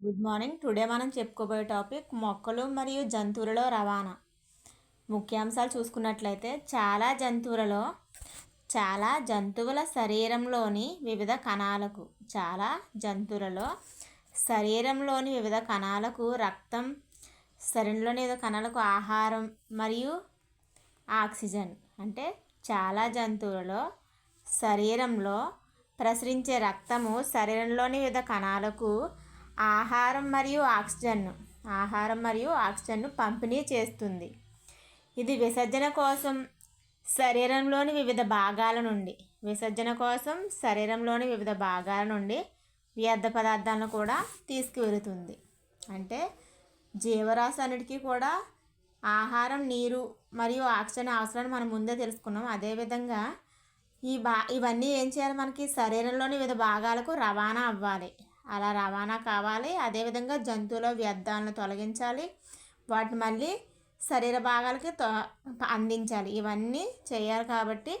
Good morning. Today మనం చెప్పుకోబోయే topic మొక్కలు మరియు జంతువులలో రవాణా. ముఖ్యాంశాలు చూసుకున్నట్లయితే చాలా జంతువులలో చాలా జంతువుల శరీరంలోని వివిధ కణాలకు చాలా జంతువులలో శరీరంలోని వివిధ కణాలకు రక్తం శరీరంలోని వివిధ కణాలకు ఆహారం మరియు ఆక్సిజన్ అంటే చాలా జంతువులలో శరీరంలో ప్రసరించే రక్తము శరీరంలోని వివిధ కణాలకు ఆహారం మరియు ఆక్సిజన్ను ఆహారం మరియు ఆక్సిజన్ను పంపిణీ చేస్తుంది. ఇది విసర్జన కోసం శరీరంలోని వివిధ భాగాల నుండి విసర్జన కోసం శరీరంలోని వివిధ భాగాల నుండి వ్యర్థ పదార్థాలను కూడా తీసుకువెళుతుంది. అంటే జీవరాశి అన్నిటికీ కూడా ఆహారం నీరు మరియు ఆక్సిజన్ అవసరాన్ని మనం ముందే తెలుసుకున్నాం. అదేవిధంగా ఈ బా ఇవన్నీ ఏం చేయాలి మనకి? శరీరంలోని వివిధ భాగాలకు రవాణా అవ్వాలి. అలా రవాణా కావాలి. అదేవిధంగా జంతువుల వ్యర్థాలను తొలగించాలి. వాటిని మళ్ళీ శరీర భాగాలకి తొ అందించాలి. ఇవన్నీ చేయాలి కాబట్టి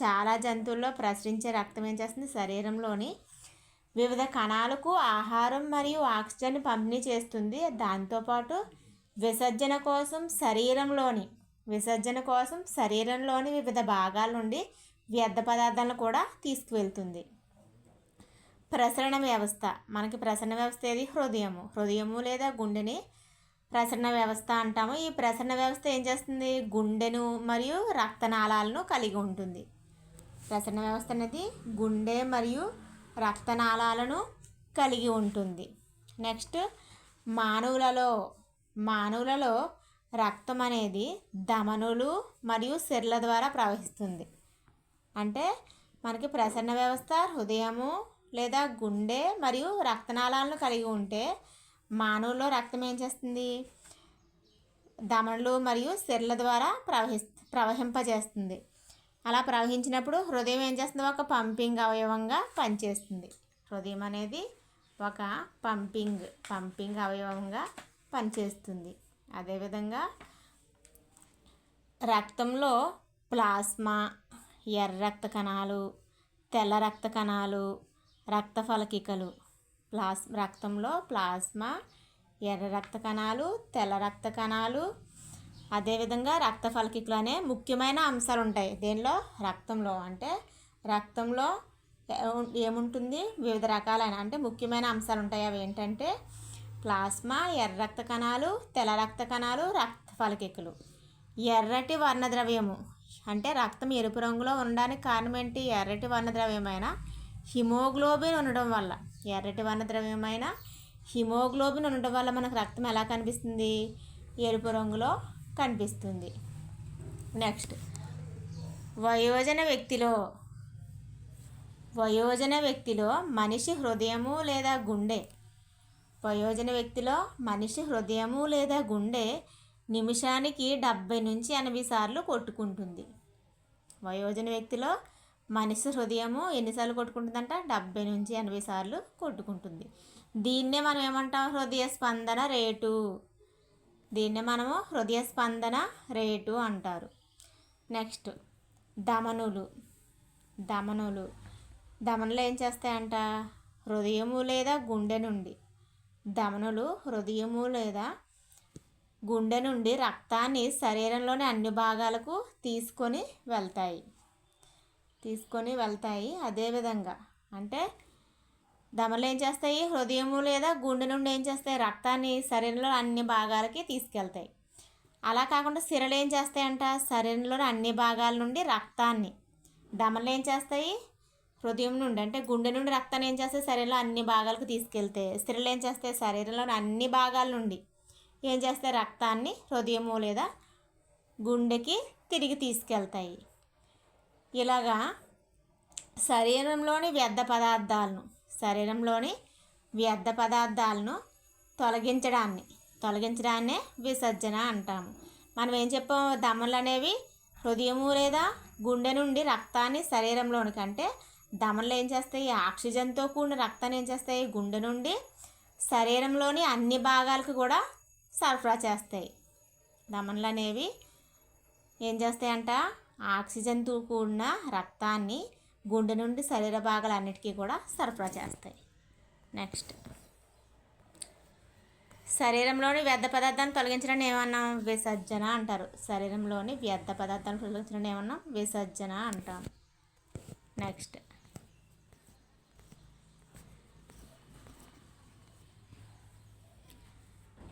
చాలా జంతువుల్లో ప్రసరించే రక్తం ఏం చేస్తుంది? శరీరంలోని వివిధ కణాలకు ఆహారం మరియు ఆక్సిజన్ పంపిణీ చేస్తుంది. దాంతోపాటు విసర్జన కోసం శరీరంలోని విసర్జన కోసం శరీరంలోని వివిధ భాగాల నుండి వ్యర్థ పదార్థాలను కూడా తీసుకువెళ్తుంది. ప్రసరణ వ్యవస్థ. మనకి ప్రసరణ వ్యవస్థ ఏది? హృదయము. హృదయము లేదా గుండెని ప్రసరణ వ్యవస్థ అంటాము. ఈ ప్రసరణ వ్యవస్థ ఏం చేస్తుంది? గుండెను మరియు రక్తనాళాలను కలిగి ఉంటుంది. ప్రసరణ వ్యవస్థ అనేది గుండె మరియు రక్తనాళాలను కలిగి ఉంటుంది. నెక్స్ట్ మానవులలో మానవులలో రక్తం అనేది ధమనులు మరియు సిర్ల ద్వారా ప్రవహిస్తుంది. అంటే మనకి ప్రసరణ వ్యవస్థ హృదయము లేదా గుండె మరియు రక్తనాళాలను కలిగి ఉంటే మానవుల్లో రక్తం ఏం చేస్తుంది? దమనులు మరియు సిర్ల ద్వారా ప్రవహి ప్రవహింపజేస్తుంది. అలా ప్రవహించినప్పుడు హృదయం ఏం చేస్తుంది? ఒక పంపింగ్ అవయవంగా పనిచేస్తుంది. హృదయం అనేది ఒక పంపింగ్ పంపింగ్ అవయవంగా పనిచేస్తుంది. అదేవిధంగా రక్తంలో ప్లాస్మా ఎర్ర రక్త కణాలు తెల్ల రక్త కణాలు రక్త ఫలకికలు ప్లాస్ రక్తంలో ప్లాస్మా ఎర్ర రక్త కణాలు తెల్ల రక్త కణాలు. అదేవిధంగా రక్త ఫలకికలు అనే ముఖ్యమైన అంశాలు ఉంటాయి దేనిలో? రక్తంలో. అంటే రక్తంలో ఏముంటుంది? వివిధ రకాలైన అంటే ముఖ్యమైన అంశాలు ఉంటాయి అవి ఏంటంటే ప్లాస్మా ఎర్ర రక్త కణాలు తెల్ల రక్త కణాలు రక్త ఫలకికలు ఎర్రటి వర్ణద్రవ్యము. అంటే రక్తం ఎరుపు రంగులో ఉండడానికి కారణం ఏంటి? ఎర్రటి వర్ణద్రవ్యమైన హిమోగ్లోబిన్ ఉండడం వల్ల. ఎర్రటి వర్ణద్రవ్యమైన హిమోగ్లోబిన్ ఉండడం వల్ల మనకు రక్తం ఎలా కనిపిస్తుంది? ఎరుపు రంగులో కనిపిస్తుంది. నెక్స్ట్. వయోజన వ్యక్తిలో. వయోజన వ్యక్తిలో మనిషి హృదయము లేదా గుండె. వయోజన వ్యక్తిలో మనిషి హృదయము లేదా గుండె నిమిషానికి డెబ్బై నుంచి ఎనభై సార్లు కొట్టుకుంటుంది. వయోజన వ్యక్తిలో మనిషి హృదయము ఎన్నిసార్లు కొట్టుకుంటుందంట? డెబ్బై నుంచి ఎనభై సార్లు కొట్టుకుంటుంది. దీన్నే మనం ఏమంటాం? హృదయ స్పందన రేటు. దీన్నే మనము హృదయ స్పందన రేటు అంటారు. నెక్స్ట్ దమనులు. దమనులు. దమనులు ఏం చేస్తాయంట? హృదయము లేదా గుండె నుండి? దమనులు హృదయము లేదా గుండె నుండి రక్తాన్ని శరీరంలోని అన్ని భాగాలకు తీసుకొని వెళ్తాయి. తీసుకొని వెళ్తాయి అదేవిధంగా అంటే దమలు ఏం చేస్తాయి? హృదయము లేదా గుండె నుండి ఏం చేస్తాయి? రక్తాన్ని శరీరంలో అన్ని భాగాలకి తీసుకెళ్తాయి. అలా కాకుండా సిరలు ఏం చేస్తాయంట? శరీరంలోని అన్ని భాగాల నుండి రక్తాన్ని. దమలు ఏం చేస్తాయి? హృదయం నుండి అంటే గుండె నుండి రక్తాన్ని ఏం చేస్తాయి? శరీరంలో అన్ని భాగాలకు తీసుకెళ్తే సిరలు ఏం చేస్తాయి? శరీరంలోని అన్ని భాగాల నుండి ఏం చేస్తాయి? రక్తాన్ని హృదయము లేదా గుండెకి తిరిగి తీసుకెళ్తాయి. ఇలాగా శరీరంలోని వ్యర్థ పదార్థాలను శరీరంలోని వ్యర్థ పదార్థాలను తొలగించడాన్ని తొలగించడాన్నే విసర్జన అంటాము. మనం ఏం చెప్పాం? దమలు అనేవి హృదయము లేదా గుండె నుండి రక్తాన్ని శరీరంలోనికి అంటే దమలు ఏం చేస్తాయి? ఆక్సిజన్తో కూడిన రక్తాన్ని ఏం చేస్తాయి? గుండె నుండి శరీరంలోని అన్ని భాగాలకు కూడా సరఫరా చేస్తాయి. దమనలు అనేవి ఏం చేస్తాయంట? ఆక్సిజన్తో కూడిన రక్తాన్ని గుండె నుండి శరీర భాగాలన్నిటికీ కూడా సరఫరా చేస్తాయి. నెక్స్ట్ శరీరంలోని వ్యర్థ పదార్థాన్ని తొలగించడం ఏమన్నా? విసర్జన అంటారు. శరీరంలోని వ్యర్థ పదార్థాలను తొలగించడం ఏమన్నా? విసర్జన అంటాం. నెక్స్ట్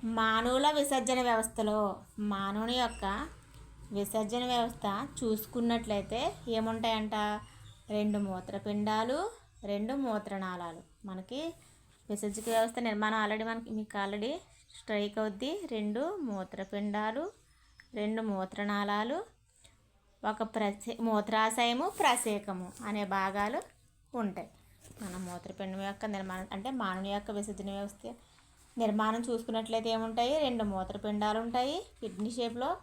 మానవుల విసర్జన వ్యవస్థలో మానవుని యొక్క విసర్జన వ్యవస్థ చూసుకున్నట్లయితే ఏముంటాయంట? రెండు మూత్రపిండాలు రెండు మూత్రనాళాలు. మనకి విసర్జక వ్యవస్థ నిర్మాణం ఆల్రెడీ మనకి మీకు ఆల్రెడీ స్ట్రైక్ అవుద్ది. రెండు మూత్రపిండాలు రెండు మూత్రనాళాలు ఒక ప్రసే మూత్రాశయము ప్రసేకము అనే భాగాలు ఉంటాయి. మన మూత్రపిండం యొక్క నిర్మాణం అంటే మానవుని యొక్క విసర్జన వ్యవస్థ నిర్మాణం చూసుకున్నట్లయితే ఏముంటాయి? రెండు మూత్రపిండాలు ఉంటాయి. కిడ్నీ షేప్లో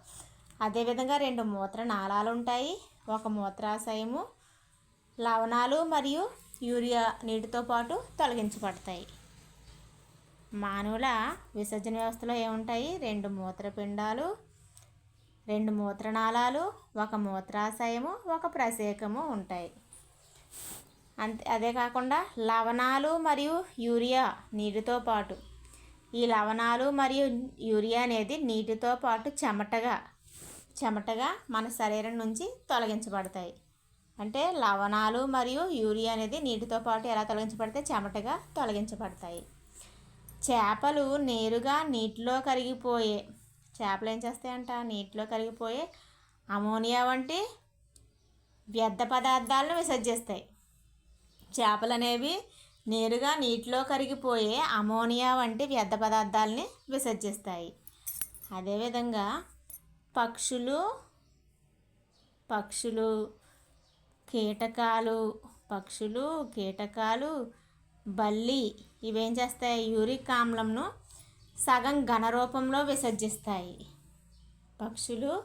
అదేవిధంగా రెండు మూత్ర నాళాలు ఉంటాయి ఒక మూత్రాశయము లవణాలు మరియు యూరియా నీటితో పాటు తొలగించబడతాయి. మానవుల విసర్జన వ్యవస్థలో ఏముంటాయి? రెండు మూత్రపిండాలు రెండు మూత్రనాళాలు ఒక మూత్రాశయము ఒక ప్రసేకము ఉంటాయి. అంతే అదే కాకుండా లవణాలు మరియు యూరియా నీటితో పాటు ఈ లవణాలు మరియు యూరియా అనేది నీటితో పాటు చెమటగా చెమటగా మన శరీరం నుంచి తొలగించబడతాయి. అంటే లవణాలు మరియు యూరియా అనేది నీటితో పాటు ఎలా తొలగించబడితే చెమటగా తొలగించబడతాయి. చేపలు నేరుగా నీటిలో కరిగిపోయే చేపలు ఏం చేస్తాయంట? నీటిలో కరిగిపోయే అమోనియా వంటి వ్యర్థ పదార్థాలను విసర్జిస్తాయి. చేపలు అనేవి నేరుగా నీటిలో కరిగిపోయే అమోనియా వంటి వ్యర్థ పదార్థాలని విసర్జిస్తాయి. అదేవిధంగా పక్షులు పక్షులు కీటకాలు పక్షులు కీటకాలు బల్లి ఇవేం చేస్తాయి? యూరిక్ ఆమ్లంను సగం ఘన రూపంలో విసర్జిస్తాయి. పక్షులు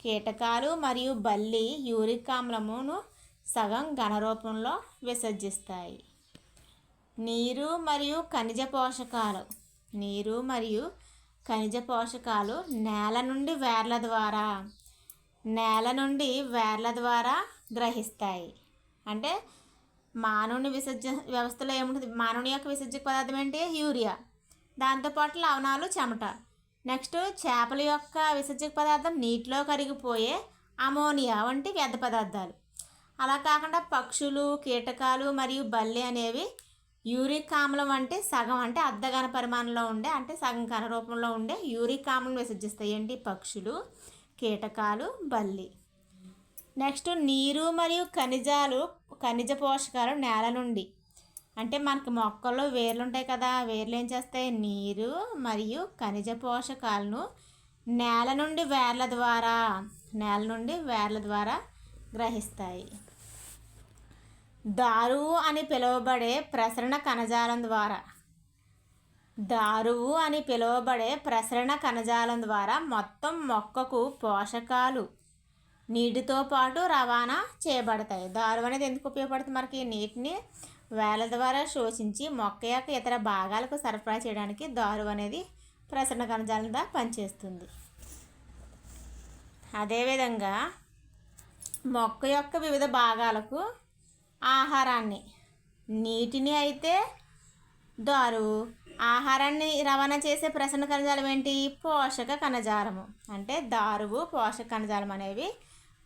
కీటకాలు మరియు బల్లి యూరిక్ ఆమ్లమును సగం ఘన రూపంలో విసర్జిస్తాయి. నీరు మరియు ఖనిజ పోషకాలు నీరు మరియు ఖనిజ పోషకాలు నేల నుండి వేర్ల ద్వారా నేల నుండి వేర్ల ద్వారా గ్రహిస్తాయి. అంటే మానవుని విసర్జ వ్యవస్థలో ఏముంటుంది? మానవుని యొక్క విసర్జక పదార్థం ఏంటి? యూరియా. దాంతోపాటు లవణాలు చెమట. నెక్స్ట్ చేపల యొక్క విసర్జక పదార్థం నీటిలో కరిగిపోయే అమోనియా వంటి వ్యర్థ పదార్థాలు. అలా కాకుండా పక్షులు కీటకాలు మరియు బల్లి అనేవి యూరిక్ ఆమ్లం అంటే సగం అంటే అర్ధఘన పరిమాణంలో ఉండే అంటే సగం ఘన రూపంలో ఉండే యూరిక్ ఆమ్లం విసర్జిస్తాయి ఏంటి? పక్షులు కీటకాలు బల్లి. నెక్స్ట్ నీరు మరియు ఖనిజాలు ఖనిజ పోషకాలు నేల నుండి. అంటే మనకు మొక్కల్లో వేర్లు ఉంటాయి కదా వేర్లు ఏం చేస్తాయి? నీరు మరియు ఖనిజ పోషకాలను నేల నుండి వేర్ల ద్వారా నేల నుండి వేర్ల ద్వారా గ్రహిస్తాయి. దారువు అని పిలువబడే ప్రసరణ కణజాలం ద్వారా. దారువు అని పిలువబడే ప్రసరణ కణజాలం ద్వారా మొత్తం మొక్కకు పోషకాలు నీటితో పాటు రవాణా చేయబడతాయి. దారువు అనేది ఎందుకు ఉపయోగపడుతుంది మనకి? నీటిని వేల ద్వారా శోషించి మొక్క యొక్క ఇతర భాగాలకు సరఫరా చేయడానికి దారువు అనేది ప్రసరణ కణజాలంగా పనిచేస్తుంది. అదేవిధంగా మొక్క యొక్క వివిధ భాగాలకు ఆహారాన్ని. నీటిని అయితే దారు. ఆహారాన్ని రవాణా చేసే ప్రసన్న కణజాలం ఏంటి? పోషక కణజాలము. అంటే దారువు పోషక కణజాలం అనేవి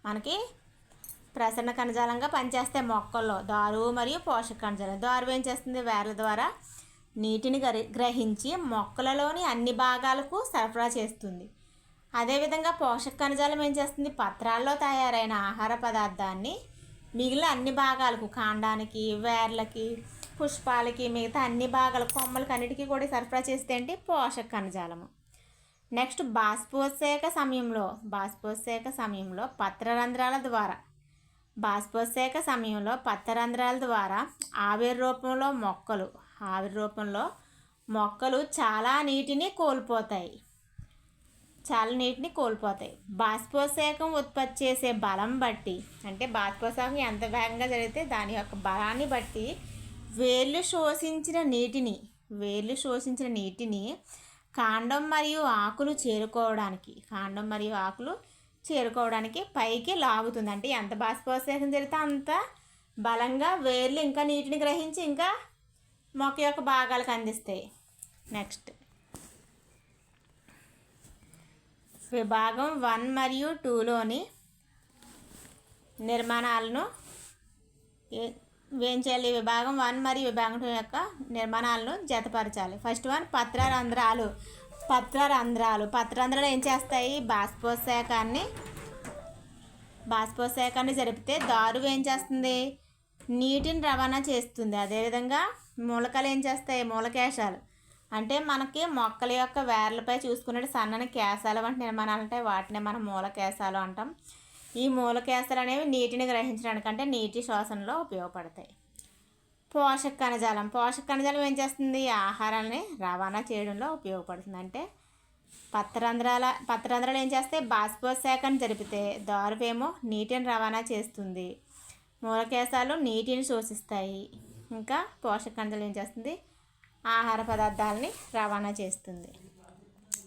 మనకి ప్రసన్న కణజాలంగా పనిచేస్తాయి మొక్కల్లో. దారువు మరియు పోషక కణజాలం. దారువు ఏం చేస్తుంది? వేర్ల ద్వారా నీటిని గ్రహించి మొక్కలలోని అన్ని భాగాలకు సరఫరా చేస్తుంది. అదేవిధంగా పోషక కణజాలం ఏం చేస్తుంది? పత్రాల్లో తయారైన ఆహార పదార్థాన్ని మిగిలిన అన్ని భాగాలకు కాండానికి వేర్లకి పుష్పాలకి మిగతా అన్ని భాగాల కొమ్మలకి అన్నిటికీ కూడా సరఫరా చేస్తే ఏంటి? పోషక కణజాలము. నెక్స్ట్ బాష్పోత్సేక సమయంలో బాష్పోత్సేక సమయంలో పత్రరంధ్రాల ద్వారా బాష్పోత్సేక సమయంలో పత్రరంధ్రాల ద్వారా ఆవిరి రూపంలో మొక్కలు ఆవిరి రూపంలో మొక్కలు చాలా నీటిని కోల్పోతాయి. చాలా నీటిని కోల్పోతాయి. బాష్పోత్సేకం ఉత్పత్తి చేసే బలం బట్టి అంటే బాష్పోత్సేకం ఎంత వేగంగా జరిగితే దాని యొక్క బలాన్ని బట్టి వేర్లు శోషించిన నీటిని వేర్లు శోషించిన నీటిని కాండం మరియు ఆకులు చేరుకోవడానికి కాండం మరియు ఆకులు చేరుకోవడానికి పైకి లాగుతుంది. అంటే ఎంత బాష్పోత్సేకం జరిగితే అంత బలంగా వేర్లు ఇంకా నీటిని గ్రహించి ఇంకా మొక్క యొక్క భాగాలకు అందిస్తాయి. నెక్స్ట్. విభాగం వన్ మరియు టూలోని నిర్మాణాలను వేయించాలి విభాగం వన్ మరియు విభాగం టూ యొక్క నిర్మాణాలను జతపరచాలి. First one పత్రరంధ్రాలు. పత్రరంధ్రాలు. పత్రరంధ్రాలు ఏం చేస్తాయి? బాష్పోత్సేకాన్ని బాష్పోత్సేకాన్ని జరిపితే దారు ఏం చేస్తుంది? నీటిని రవాణా చేస్తుంది. అదేవిధంగా మూలకాలు ఏం చేస్తాయి? మూలకేశాలు. అంటే మనకి మొక్కల యొక్క వేర్లపై చూసుకునే సన్నని కేశాలు వంటి నిర్మాణాలు ఉంటాయి. వాటిని మనం మూల కేశాలు అంటాం. ఈ మూల కేశాలు అనేవి నీటిని గ్రహించడానికి అంటే నీటి శ్వాసనలో ఉపయోగపడతాయి. పోషక కణజాలం. పోషక కణజాలం ఏం చేస్తుంది? ఆహారాన్ని రవాణా చేయడంలో ఉపయోగపడుతుంది. అంటే పత్రంధ్రాల పత్రంధ్రాలు ఏం చేస్తే బాష్పోత్సేకం జరిపితే దారువేమో నీటిని రవాణా చేస్తుంది. మూలకేశాలు నీటిని శోషిస్తాయి. ఇంకా పోషక కణజాలం ఏం చేస్తుంది? ఆహార పదార్థాలని రవాణా చేస్తుంది.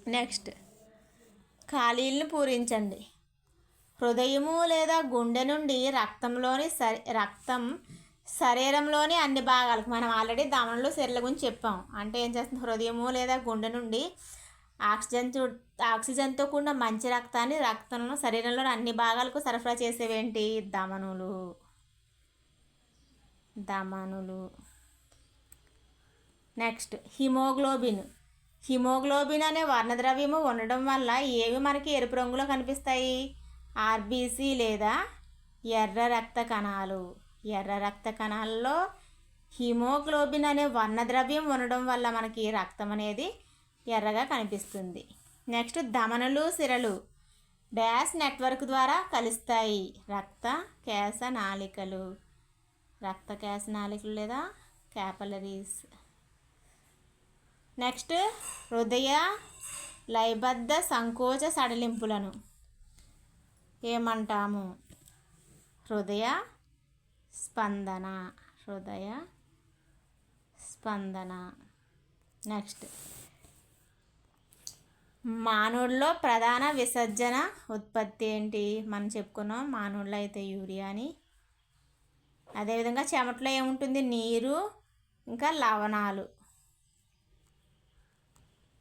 నెక్స్ట్ ఖాళీలను పూరించండి. హృదయము లేదా గుండె నుండి రక్తంలోని సరి రక్తం శరీరంలోని అన్ని భాగాలకు మనం ఆల్రెడీ దమనలు సెర్ల గురించి చెప్పాం అంటే ఏం చేస్తుంది? హృదయము లేదా గుండె నుండి ఆక్సిజన్ ఆక్సిజన్తో కూడిన మంచి రక్తాన్ని రక్తంలో శరీరంలోని అన్ని భాగాలకు సరఫరా చేసేవేంటి? దమనులు. దమనులు. Next haemoglobin. హిమోగ్లోబిన్ అనే వర్ణద్రవ్యము ఉండడం వల్ల ఏవి మనకి ఎరుపు రంగులో కనిపిస్తాయి? ఆర్బీసీ లేదా ఎర్ర రక్త కణాలు. ఎర్ర రక్త కణాల్లో హిమోగ్లోబిన్ అనే వర్ణద్రవ్యం ఉండడం వల్ల మనకి రక్తం అనేది ఎర్రగా కనిపిస్తుంది. నెక్స్ట్ ధమనులు సిరలు. డ్యాష్ నెట్వర్క్ ద్వారా కలుస్తాయి. రక్త కేశ నాళికలు. రక్త కేశ నాళికలు లేదా క్యాపలరీస్. నెక్స్ట్ హృదయ లయబద్ధ సంకోచ సడలింపులను ఏమంటాము? హృదయ స్పందన హృదయ స్పందన. నెక్స్ట్ మానవుల్లో ప్రధాన విసర్జన ఉత్పత్తి ఏంటి? మనం చెప్పుకున్నాం మానవుల్లో అయితే యూరియా అని. అదేవిధంగా చెమటలో ఏముంటుంది? నీరు ఇంకా లవణాలు.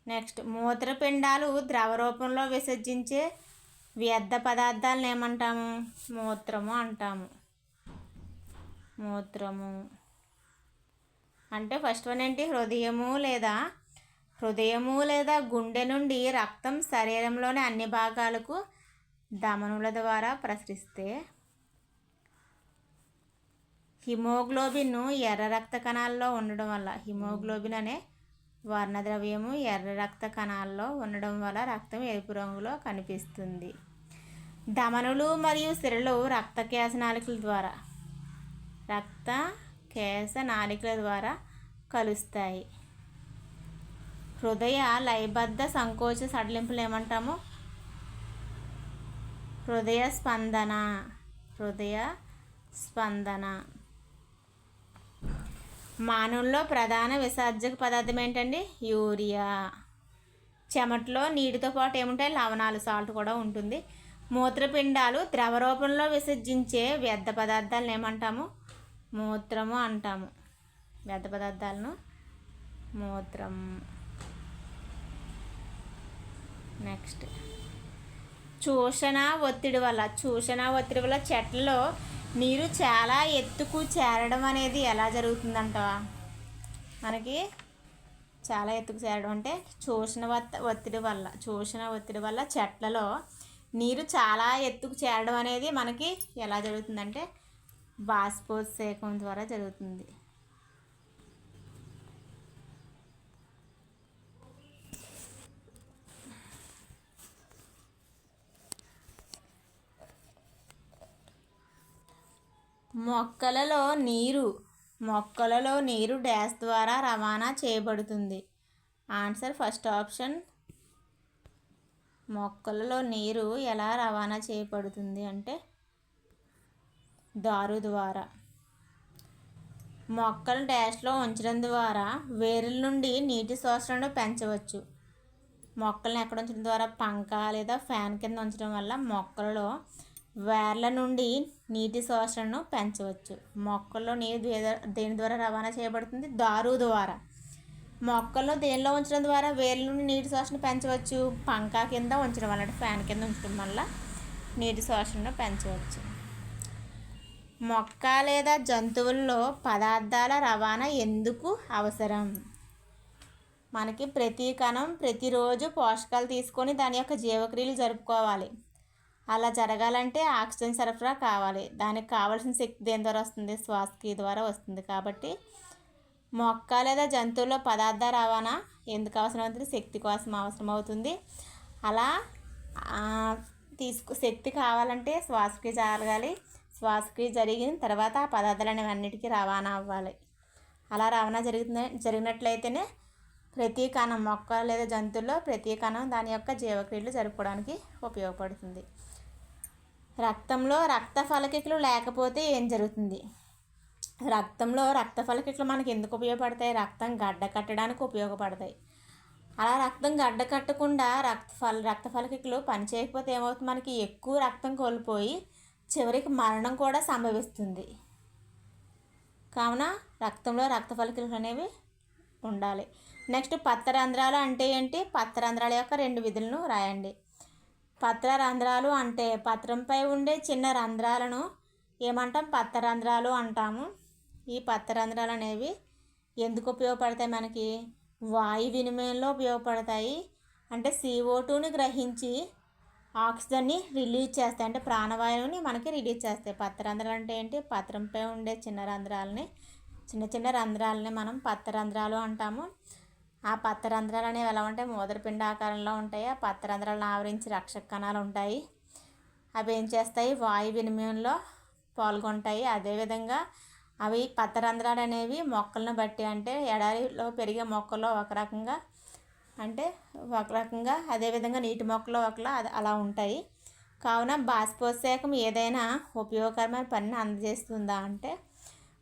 నెక్స్ట్ మూత్రపిండాలు ద్రవ రూపంలో విసర్జించే వ్యర్థ పదార్థాలను ఏమంటాము? మూత్రము అంటాము. మూత్రము. అంటే ఫస్ట్ వన్ ఏంటి? హృదయము లేదా హృదయము లేదా గుండె నుండి రక్తం శరీరంలోని అన్ని భాగాలకు ధమనుల ద్వారా ప్రసరిస్తే హిమోగ్లోబిన్ ఎర్ర రక్త కణాల్లో ఉండడం వల్ల హిమోగ్లోబిన్ అనే వర్ణద్రవ్యము ఎర్ర రక్త కణాల్లో ఉండడం వల్ల రక్తం ఎరుపు రంగులో కనిపిస్తుంది. ధమనులు మరియు సిరలు రక్త కేశ నాళికల ద్వారా రక్త కేశ నాళికల ద్వారా కలుస్తాయి. హృదయ లయబద్ధ సంకోచ సడలింపులు ఏమంటాము? హృదయ స్పందన హృదయ స్పందన. మానవుల్లో ప్రధాన విసర్జక పదార్థం ఏంటండి? యూరియా. చెమటలో నీటితో పాటు ఏముంటాయి? లవణాలు సాల్ట్ కూడా ఉంటుంది. మూత్రపిండాలు ద్రవ రూపంలో విసర్జించే వ్యర్థ పదార్థాలను ఏమంటాము? మూత్రము అంటాము. వ్యర్థ పదార్థాలను మూత్రం. నెక్స్ట్. చూషణ ఒత్తిడి వల్ల చూషణ ఒత్తిడి వల్ల చెట్లలో నీరు చాలా ఎత్తుకు చేరడం అనేది ఎలా జరుగుతుందంట? మనకి చాలా ఎత్తుకు చేరడం అంటే చూసిన ఒత్త ఒత్తిడి వల్ల చూసిన ఒత్తిడి వల్ల చెట్లలో నీరు చాలా ఎత్తుకు చేరడం అనేది మనకి ఎలా జరుగుతుందంటే బాష్పోత్సేకం ద్వారా జరుగుతుంది. మొక్కలలో నీరు మొక్కలలో నీరు డ్యాష్ ద్వారా రవాణా చేయబడుతుంది. Answer first option. మొక్కలలో నీరు ఎలా రవాణా చేయబడుతుంది అంటే దారు ద్వారా. మొక్కలు డ్యాష్లో ఉంచడం ద్వారా వేరుల నుండి నీటి శోషణను పెంచవచ్చు. మొక్కలను ఎక్కడ ఉంచడం ద్వారా? పంక లేదా ఫ్యాన్ కింద ఉంచడం వల్ల మొక్కలలో వేర్ల నుండి నీటి శోషణను పెంచవచ్చు. మొక్కల్లో నీరు దే- దేని ద్వారా రవాణా చేయబడుతుంది? దారు ద్వారా. మొక్కల్లో దేనిలో ఉంచడం ద్వారా వేర్ల నుండి నీటి శోషణ పెంచవచ్చు? పంకా కింద ఉంచడం వల్ల ఫ్యాన్ కింద ఉంచడం వల్ల నీటి శోషణను పెంచవచ్చు. మొక్క లేదా జంతువుల్లో పదార్థాల రవాణా ఎందుకు అవసరం? మనకి ప్రతి కణం ప్రతిరోజు పోషకాలు తీసుకొని దాని యొక్క జీవక్రియలు జరుపుకోవాలి. అలా జరగాలంటే ఆక్సిజన్ సరఫరా కావాలి. దానికి కావాల్సిన శక్తి దేని ద్వారా వస్తుంది? శ్వాసకి ద్వారా వస్తుంది. కాబట్టి మొక్క లేదా జంతువుల్లో పదార్థ రవాణా ఎందుకు అవసరం అవుతుంది శక్తి కోసం అవసరం అవుతుంది అలా తీసుకు శక్తి కావాలంటే శ్వాసక్రియ జరగాలి. శ్వాసక్రియ జరిగిన తర్వాత ఆ పదార్థాలు అనేవి అన్నిటికీ రవాణా అవ్వాలి. అలా రవాణా జరిగిన జరిగినట్లయితేనే ప్రతి కణం మొక్క లేదా జంతువుల్లో ప్రతి కణం దాని యొక్క జీవక్రియలు జరుపుకోవడానికి ఉపయోగపడుతుంది. రక్తంలో రక్త ఫలకికలు లేకపోతే ఏం జరుగుతుంది? రక్తంలో రక్త ఫలకికలు మనకి ఎందుకు ఉపయోగపడతాయి? రక్తం గడ్డ కట్టడానికి ఉపయోగపడతాయి. అలా రక్తం గడ్డ కట్టకుండా రక్త ఫల రక్త ఫలకికలు పనిచేయకపోతే ఏమవుతుంది? మనకి ఎక్కువ రక్తం కోల్పోయి చివరికి మరణం కూడా సంభవిస్తుంది. కావున రక్తంలో రక్త ఫలికలు అనేవి ఉండాలి. నెక్స్ట్ పత్రరంధ్రాలు అంటే ఏంటి? పత్రరంధ్రాల యొక్క రెండు విధులను రాయండి. పత్ర రంధ్రాలు అంటే పత్రంపై ఉండే చిన్న రంధ్రాలను ఏమంటాం? పత్రరంధ్రాలు అంటాము. ఈ పత్రరంధ్రాలు అనేవి ఎందుకు ఉపయోగపడతాయి మనకి? వాయు వినిమయంలో ఉపయోగపడతాయి. అంటే సిఓ టూని గ్రహించి ఆక్సిజన్ని రిలీజ్ చేస్తాయి. అంటే ప్రాణవాయువుని మనకి రిలీజ్ చేస్తాయి. పత్రరంధ్రాలు అంటే ఏంటి? పత్రంపై ఉండే చిన్న రంధ్రాలని చిన్న చిన్న రంధ్రాలని మనం పత్రరంధ్రాలు అంటాము. ఆ పత్రరంధ్రాలు అనేవి ఎలా ఉంటాయి? మోదరపిండ ఆకారంలో ఉంటాయి. ఆ పత్రరంధ్రాలను ఆవరించి రక్షక కణాలు ఉంటాయి. అవి ఏం చేస్తాయి? వాయు వినిమయంలో పాల్గొంటాయి. అదేవిధంగా అవి పత్రరంధ్రాలు అనేవి మొక్కలను బట్టి అంటే ఎడారిలో పెరిగే మొక్కల్లో ఒక రకంగా అంటే ఒక రకంగా అదేవిధంగా నీటి మొక్కలో ఒకలా అది అలా ఉంటాయి. కావున బాష్పోత్సేకం ఏదైనా ఉపయోగకరమైన పనిని అందజేస్తుందా అంటే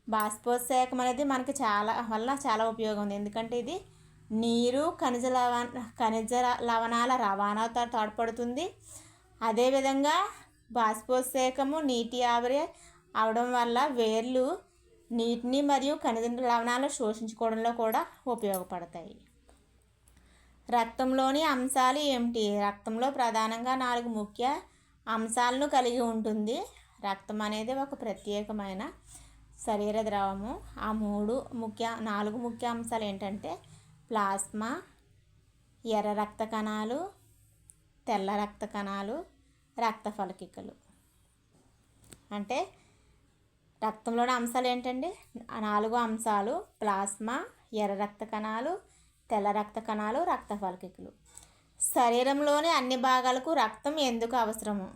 బాష్పోత్సేకం అనేది మనకి చాలా వల్ల చాలా ఉపయోగం ఉంది. ఎందుకంటే ఇది నీరు ఖనిజ లవణ ఖనిజ లవణాల రవాణాతో తోడ్పడుతుంది. అదేవిధంగా బాష్పోత్సేకము నీటి ఆవిరి అవడం వల్ల వేర్లు నీటిని మరియు ఖనిజ లవణాలు శోషించుకోవడంలో కూడా ఉపయోగపడతాయి. రక్తంలోని అంశాలు ఏమిటి? రక్తంలో ప్రధానంగా నాలుగు ముఖ్య అంశాలను కలిగి ఉంటుంది. రక్తం అనేది ఒక ప్రత్యేకమైన శరీర ద్రవము. ఆ మూడు ముఖ్య నాలుగు ముఖ్య అంశాలు ఏంటంటే ప్లాస్మా ఎర్ర రక్త కణాలు తెల్ల రక్త కణాలు రక్త ఫలకికలు. అంటే రక్తంలోని అంశాలు ఏంటండి? నాలుగు అంశాలు ప్లాస్మా ఎర్ర రక్త కణాలు తెల్ల రక్త కణాలు రక్త ఫలకికలు. శరీరంలోని అన్ని భాగాలకు రక్తం ఎందుకు అవసరము?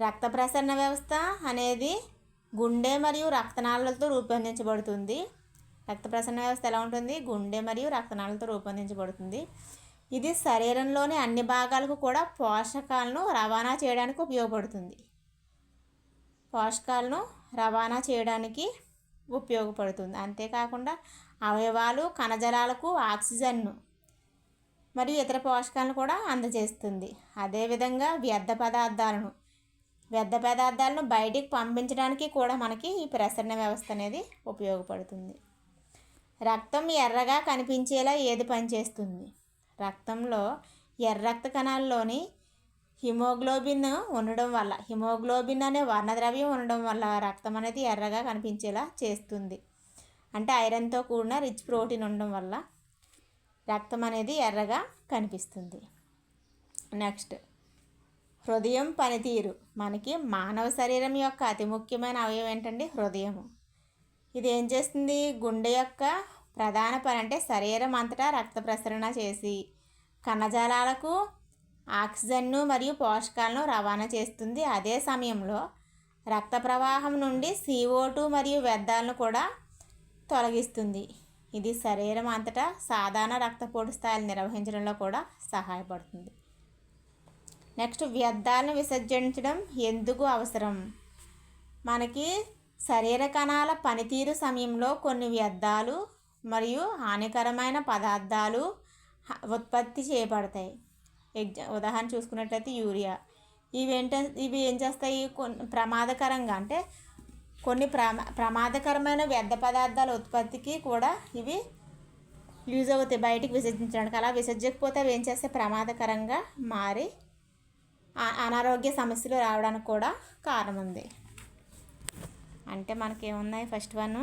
రక్త ప్రసరణ వ్యవస్థ అనేది గుండె మరియు రక్తనాళాలతో రూపొందించబడుతుంది. రక్త ప్రసరణ వ్యవస్థ ఎలా ఉంటుంది? గుండె మరియు రక్తనాళాలతో రూపొందించబడుతుంది. ఇది శరీరంలోని అన్ని భాగాలకు కూడా పోషకాలను రవాణా చేయడానికి ఉపయోగపడుతుంది. పోషకాలను రవాణా చేయడానికి ఉపయోగపడుతుంది. అంతేకాకుండా అవయవాలు కణజాలాలకు ఆక్సిజన్ను మరియు ఇతర పోషకాలను కూడా అందజేస్తుంది. అదేవిధంగా వ్యర్థ పదార్థాలను వ్యర్థ పదార్థాలను బయటికి పంపించడానికి కూడా మనకి ఈ ప్రసరణ వ్యవస్థ అనేది ఉపయోగపడుతుంది. రక్తం ఎర్రగా కనిపించేలా ఏది పనిచేస్తుంది రక్తంలో ఎర్ర రక్త కణాల్లోని హిమోగ్లోబిన్ ఉండడం వల్ల హిమోగ్లోబిన్ అనే వర్ణద్రవ్యం ఉండడం వల్ల రక్తం అనేది ఎర్రగా కనిపించేలా చేస్తుంది. అంటే ఐరన్తో కూడిన రిచ్ ప్రోటీన్ ఉండడం వల్ల రక్తం అనేది ఎర్రగా కనిపిస్తుంది. నెక్స్ట్ హృదయం పనితీరు. మనకి మానవ శరీరం యొక్క అతి ముఖ్యమైన అవయవం ఏంటండి? హృదయము. ఇది ఏం చేస్తుంది? గుండె యొక్క ప్రధాన పని అంటే శరీరం అంతటా రక్త ప్రసరణ చేసి కణజాలాలకు ఆక్సిజన్ను మరియు పోషకాలను రవాణా చేస్తుంది. అదే సమయంలో రక్త ప్రవాహం నుండి CO2 మరియు వ్యర్థాలను కూడా తొలగిస్తుంది. ఇది శరీరం అంతటా సాధారణ రక్తపోటు స్థాయిలు నిర్వహించడంలో కూడా సహాయపడుతుంది. నెక్స్ట్ వ్యర్థాలను విసర్జించడం ఎందుకు అవసరం? మనకి శరీర కణాల పనితీరు సమయంలో కొన్ని వ్యర్థాలు మరియు హానికరమైన పదార్థాలు ఉత్పత్తి చేయబడతాయి. ఎగ్జా ఉదాహరణ చూసుకున్నట్లయితే యూరియా. ఇవి ఇవి ఏం చేస్తాయి? కొన్ని ప్రమాదకరంగా అంటే కొన్ని ప్రమా ప్రమాదకరమైన వ్యర్థ పదార్థాల ఉత్పత్తికి కూడా ఇవి యూజ్ అవుతాయి. బయటికి విసర్జించడానికి. అలా విసర్జకపోతే అవి ఏం చేస్తే ప్రమాదకరంగా మారి అనారోగ్య సమస్యలు రావడానికి కూడా కారణం ఉంది. అంటే మనకేమున్నాయి? ఫస్ట్ వన్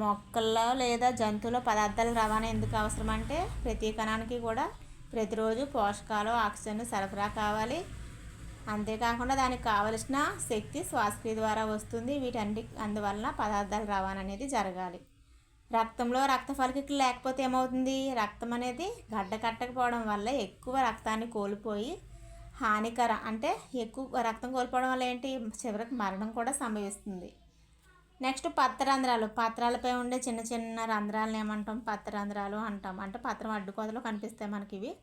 మొక్కల్లో లేదా జంతువుల పదార్థాల రవాణా ఎందుకు అవసరం అంటే ప్రతి కణానికి కూడా ప్రతిరోజు పోషకాలు ఆక్సిజన్ సరఫరా కావాలి. అంతేకాకుండా దానికి కావలసిన శక్తి శ్వాసక్రియ ద్వారా వస్తుంది. వీటన్ని అందువలన పదార్థాల రవాణా అనేది జరగాలి. రక్తంలో రక్త ఫలికలు లేకపోతే ఏమవుతుంది? రక్తం అనేది గడ్డ కట్టకపోవడం వల్ల ఎక్కువ రక్తాన్ని కోల్పోయి హానికర అంటే ఎక్కువ రక్తం కోల్పోవడం వల్ల ఏంటి? చివరికి మరణం కూడా సంభవిస్తుంది. నెక్స్ట్ పత్రరంధ్రాలు. పత్రాలపై ఉండే చిన్న చిన్న రంధ్రాలను ఏమంటాం? పత్రరంధ్రాలు అంటాం. అంటే పత్రం అడ్డుకోతలో కనిపిస్తాయి మనకి ఇవి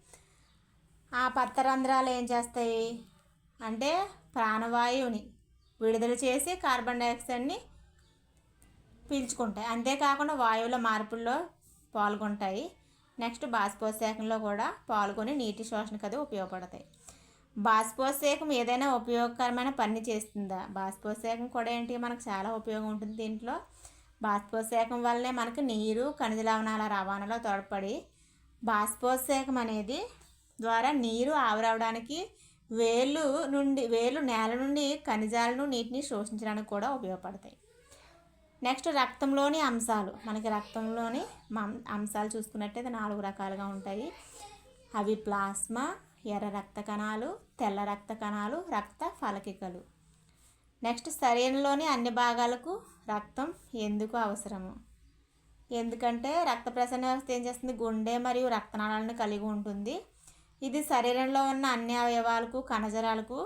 ఆ పత్రరంధ్రాలు ఏం చేస్తాయి? అంటే ప్రాణవాయువుని విడుదల చేసి కార్బన్ డైఆక్సైడ్ని పీల్చుకుంటాయి. అంతేకాకుండా వాయువుల మార్పుల్లో పాల్గొంటాయి. నెక్స్ట్ బాష్పోత్సేకంలో కూడా పాల్గొని నీటి శోషణకు అది ఉపయోగపడతాయి. బాష్పోత్సేకం ఏదైనా ఉపయోగకరమైన పని చేస్తుందా? బాష్పోత్సేకం కూడా ఏంటి? మనకు చాలా ఉపయోగం ఉంటుంది దీంట్లో. బాష్పోత్సేకం వల్లనే మనకు నీరు ఖనిజ లవణాల రవాణాలో తోడ్పడి బాష్పోత్సేకం అనేది ద్వారా నీరు ఆవిరవడానికి వేలు నుండి వేలు నేల నుండి ఖనిజాలను నీటిని శోషించడానికి కూడా ఉపయోగపడతాయి. నెక్స్ట్ రక్తంలోని అంశాలు. మనకి రక్తంలోని అంశాలు చూసుకున్నట్టయితే నాలుగు రకాలుగా ఉంటాయి. అవి ప్లాస్మా ఎర్ర రక్త కణాలు తెల్ల రక్త కణాలు రక్త ఫలకికలు. నెక్స్ట్ శరీరంలోని అన్ని భాగాలకు రక్తం ఎందుకు అవసరము? ఎందుకంటే రక్త ప్రసరణ వ్యవస్థ ఏం చేస్తుంది? గుండె మరియు రక్తనాళాలను కలిగి ఉంటుంది. ఇది శరీరంలో ఉన్న అన్ని అవయవాలకు కణజరాలకు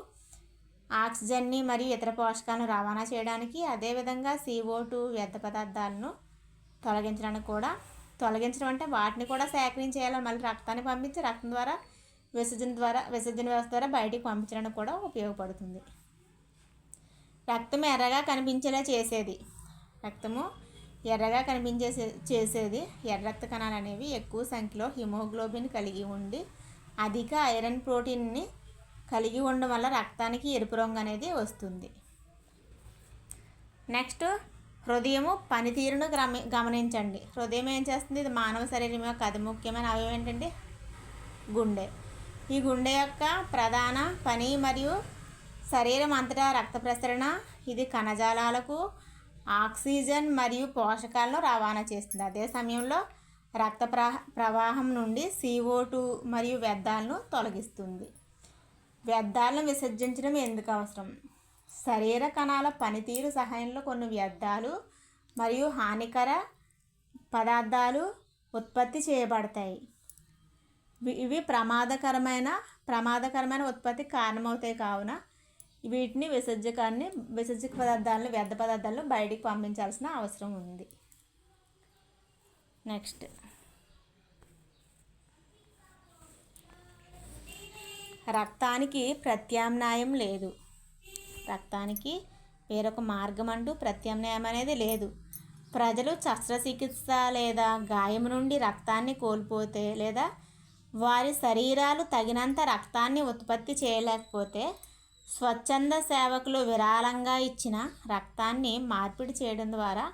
ఆక్సిజన్ని మరియు ఇతర పోషకాలను రవాణా చేయడానికి అదేవిధంగా సిఓ టూ వ్యర్థ పదార్థాలను తొలగించడానికి కూడా తొలగించడం అంటే వాటిని కూడా సేకరించేయాలి. మళ్ళీ రక్తాన్ని పంపించి రక్తం ద్వారా విసర్జన ద్వారా విసర్జన వ్యవస్థ ద్వారా బయటికి పంపించడానికి కూడా ఉపయోగపడుతుంది. రక్తం ఎర్రగా కనిపించేలా చేసేది. రక్తము ఎర్రగా కనిపించే చేసేది ఎర్ర రక్త కణాలు అనేవి ఎక్కువ సంఖ్యలో హిమోగ్లోబిన్ కలిగి ఉండి అధిక ఐరన్ ప్రోటీన్ని కలిగి ఉండడం వల్ల రక్తానికి ఎరుపు రంగు అనేది వస్తుంది. నెక్స్ట్ హృదయము పనితీరును గమ గమనించండి. హృదయం ఏం చేస్తుంది? ఇది మానవ శరీరం యొక్క అతి ముఖ్యమైన అవయవం ఏంటంటే గుండె. ఈ గుండె యొక్క ప్రధాన పని మరియు శరీరం అంతటా రక్త ప్రసరణ ఇది కణజాలాలకు ఆక్సిజన్ మరియు పోషకాలను రవాణా చేస్తుంది. అదే సమయంలో రక్త ప్రవాహం నుండి సిఓ టూ మరియు వ్యర్థాలను తొలగిస్తుంది. వ్యర్థాలను విసర్జించడం ఎందుకు అవసరం? శరీర కణాల పనితీరు సహాయంలో కొన్ని వ్యర్థాలు మరియు హానికర పదార్థాలు ఉత్పత్తి చేయబడతాయి. ఇవి ప్రమాదకరమైన ప్రమాదకరమైన ఉత్పత్తి కారణమవుతాయి కావున వీటిని విసర్జకాన్ని విసర్జక పదార్థాలను వ్యర్థ పదార్థాలను బయటికి పంపించాల్సిన అవసరం ఉంది. నెక్స్ట్. రక్తానికి ప్రత్యామ్నాయం లేదు. రక్తానికి వేరొక మార్గం అంటూ ప్రత్యామ్నాయం అనేది లేదు. ప్రజలు శస్త్రచికిత్స లేదా గాయం నుండి రక్తాన్ని కోల్పోతే లేదా వారి శరీరాలు తగినంత రక్తాన్ని ఉత్పత్తి చేయలేకపోతే స్వచ్ఛంద సేవకులు విరాళంగా ఇచ్చిన రక్తాన్ని మార్పిడి చేయడం ద్వారా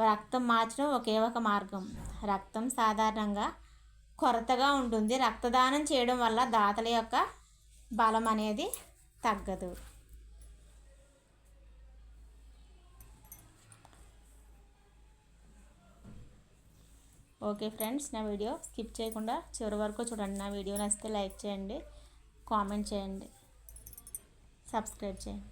రక్తం మార్చడం ఒకే ఒక మార్గం. రక్తం సాధారణంగా కొరతగా ఉంటుంది. రక్తదానం చేయడం వల్ల దాతల యొక్క బలం అనేది తగ్గదు. ఓకే ఫ్రెండ్స్ నా వీడియో స్కిప్ చేయకుండా చివరి వరకు చూడండి. నా వీడియో నచ్చితే లైక్ చేయండి కామెంట్ చేయండి సబ్స్క్రైబ్ చేయండి.